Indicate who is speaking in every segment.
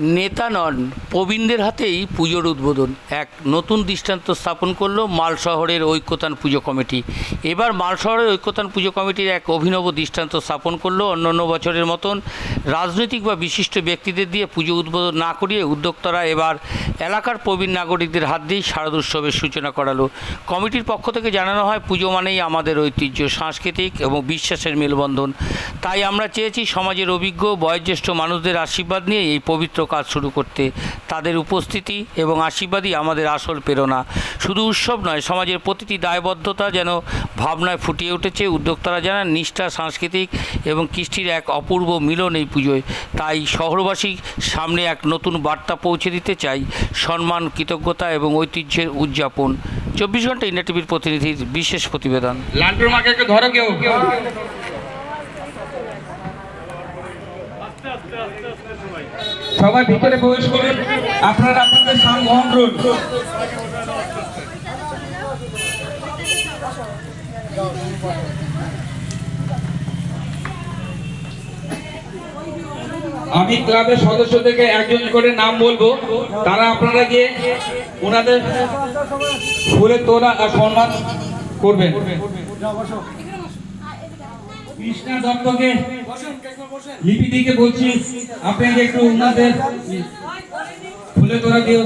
Speaker 1: নেতা নন, প্রবীণদের হাতেই পুজোর উদ্বোধন। এক নতুন দৃষ্টান্ত স্থাপন করল মাল শহরের ঐক্যতান পুজো কমিটি। এবার মাল শহরের ঐক্যতান পুজো কমিটির এক অভিনব দৃষ্টান্ত স্থাপন করল অন্যান্য বছরের মতন। রাজনৈতিক বা বিশিষ্ট ব্যক্তিদের দিয়ে পুজো উদ্বোধন না করিয়ে উদ্যোক্তারা এবার এলাকার প্রবীণ নাগরিকদের হাত দিয়েই শারদ উৎসবের সূচনা করালো। কমিটির পক্ষ থেকে জানানো হয়, পুজো মানেই আমাদের ঐতিহ্য, সাংস্কৃতিক এবং বিশ্বাসের মেলবন্ধন। তাই আমরা চেয়েছি সমাজের অভিজ্ঞ, বয়োজ্যেষ্ঠ মানুষদের আশীর্বাদ নিয়ে এই পবিত্র কাজ শুরু করতে তাদের উপস্থিতি এবং আশীর্বাদই আমাদের আসল প্রেরণা। শুধু উৎসব নয়, সমাজের প্রতিটি দায়বদ্ধতা যেন ভাবনায় ফুটিয়ে উঠেছে, উদ্যোক্তারা জানান, নিষ্ঠা, সাংস্কৃতিক এবং কৃষ্টির এক অপূর্ব মিলন এই পুজোয়। তাই শহরবাসী সামনে এক নতুন বার্তা পৌঁছে দিতে চাই, সম্মান, কৃতজ্ঞতা এবং ঐতিহ্যের উদযাপন। চব্বিশ ঘণ্টা ইন্ডিয়া টিভির প্রতিনিধির বিশেষ প্রতিবেদন।
Speaker 2: লান্টুর মাকে ধরো কেউ। সবাই ভিতরে প্রবেশ করুন। আপনারা আপনাদের স্থান গ্রহণ করুন। আমি ক্লাবের সদস্য থেকে একজন করে নাম বলব। তারা আপনারা গিয়ে ওনাদের ফুলে তোলা সম্মান করবেন। কৃষ্ণা দত্তকে লিপিদিকে বলছি আপনাকে একটু ওনাদের ফুলে তোলা দিও।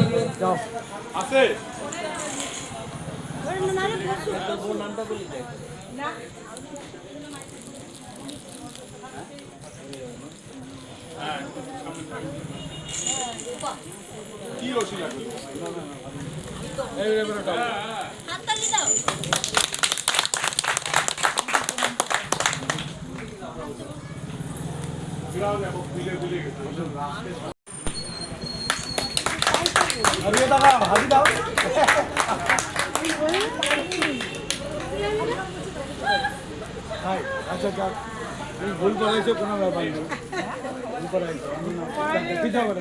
Speaker 3: হাততালি দাও।
Speaker 4: আচ্ছা যাক ভুল করেছ কোনো ব্যাপার নেই। ভুল কিছু হবে না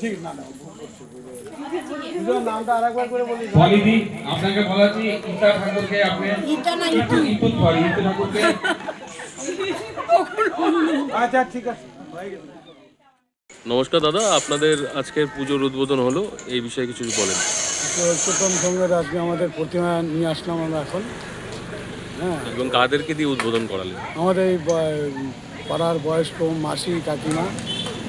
Speaker 4: ঠিক না না নামটা আরেকবার করে বলি।
Speaker 2: আপনাকে বলা হচ্ছে ইতা ঠাকুরকে আপনি ইতু ইতু সরি ইতু ঠাকুরকে
Speaker 4: আচ্ছা ঠিক আছে।
Speaker 5: নমস্কার দাদা আপনাদের আজকের পুজোর উদ্বোধন হলো এই বিষয়ে কিছু বলেন।
Speaker 4: তো ঐক্যতম সঙ্গের আজকে আমাদের প্রতিমা নিয়ে আসলাম আমরা এখন। হ্যাঁ।
Speaker 5: এবং কাদেরকে দিয়ে উদ্বোধন করালেন?
Speaker 4: আমাদের এই পাড়ার বয়স্ক মাসি কাকিমা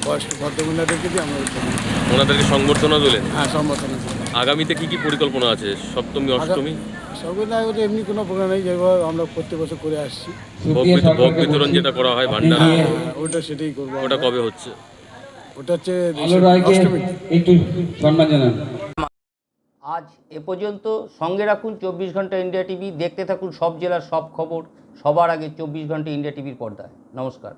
Speaker 4: বয়স্ক ভদ্রমহিলাদেরকে দিয়ে আমরা উদ্বোধন
Speaker 5: ওনাদেরকে সংবর্ধনা দিলেন?
Speaker 4: হ্যাঁ সম্বোধনা করি।
Speaker 5: আগামীতে কি কি পরিকল্পনা আছে? সপ্তমী অষ্টমী?
Speaker 4: সর্বদা এমনি কোনো প্রোগ্রাম নেই যেভাবে আমরা প্রত্যেক বছর করে আসছি।
Speaker 5: ভোগ বিতরণ যেটা করা হয় ভান্ডারা
Speaker 4: হ্যাঁ, ওটা সেটাই করব
Speaker 5: ওটা কবে হচ্ছে?
Speaker 4: ওটা হচ্ছে
Speaker 2: একটু সম্মান জানান।
Speaker 1: আজ এ পর্যন্ত সঙ্গে রাখুন চব্বিশ ঘণ্টা ইন্ডিয়া টিভি। দেখতে থাকুন সব জেলার সব খবর। সবার আগে চব্বিশ ঘণ্টা ইন্ডিয়া টিভির পর্দায়। নমস্কার।